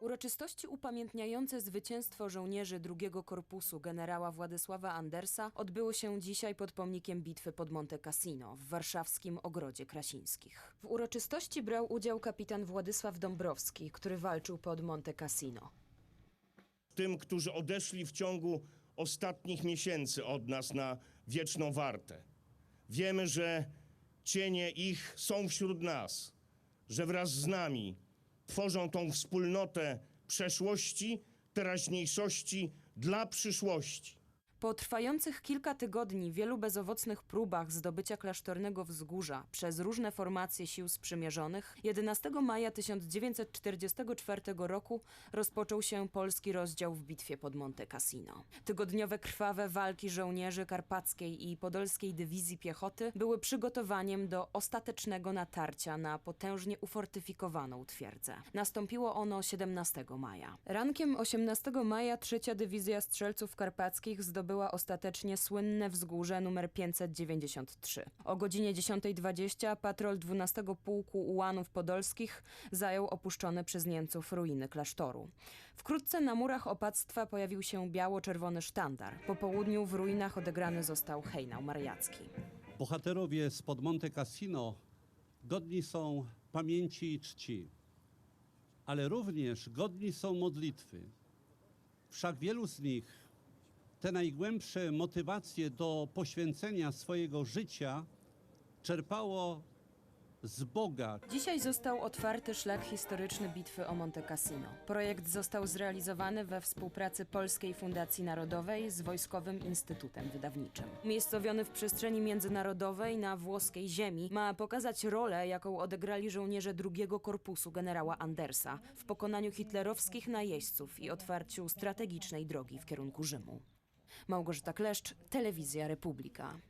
Uroczystości upamiętniające zwycięstwo żołnierzy drugiego korpusu generała Władysława Andersa odbyły się dzisiaj pod pomnikiem bitwy pod Monte Cassino w warszawskim Ogrodzie Krasińskich. W uroczystości brał udział kapitan Władysław Dąbrowski, który walczył pod Monte Cassino. tym, którzy odeszli w ciągu ostatnich miesięcy od nas na wieczną wartę. Wiemy, że cienie ich są wśród nas, że wraz z nami tworzą tą wspólnotę przeszłości, teraźniejszości dla przyszłości. Po trwających kilka tygodni wielu bezowocnych próbach zdobycia klasztornego wzgórza przez różne formacje sił sprzymierzonych, 11 maja 1944 roku rozpoczął się polski rozdział w bitwie pod Monte Cassino. Tygodniowe krwawe walki żołnierzy Karpackiej i Podolskiej Dywizji Piechoty były przygotowaniem do ostatecznego natarcia na potężnie ufortyfikowaną twierdzę. Nastąpiło ono 17 maja. Rankiem 18 maja trzecia Dywizja Strzelców Karpackich zdobyła ostatecznie słynne wzgórze nr 593. O godzinie 10.20 patrol 12 Pułku Ułanów Podolskich zajął opuszczone przez Niemców ruiny klasztoru. Wkrótce na murach opactwa pojawił się biało-czerwony sztandar. Po południu w ruinach odegrany został hejnał mariacki. Bohaterowie spod Monte Cassino godni są pamięci i czci, ale również godni są modlitwy. Wszak wielu z nich te najgłębsze motywacje do poświęcenia swojego życia czerpało z Boga, Dzisiaj został otwarty szlak historyczny bitwy o Monte Cassino. Projekt został zrealizowany we współpracy Polskiej Fundacji Narodowej z Wojskowym Instytutem Wydawniczym. Umiejscowiony w przestrzeni międzynarodowej na włoskiej ziemi, ma pokazać rolę, jaką odegrali żołnierze drugiego korpusu generała Andersa w pokonaniu hitlerowskich najeźdźców i otwarciu strategicznej drogi w kierunku Rzymu. Małgorzata Kleszcz, Telewizja Republika.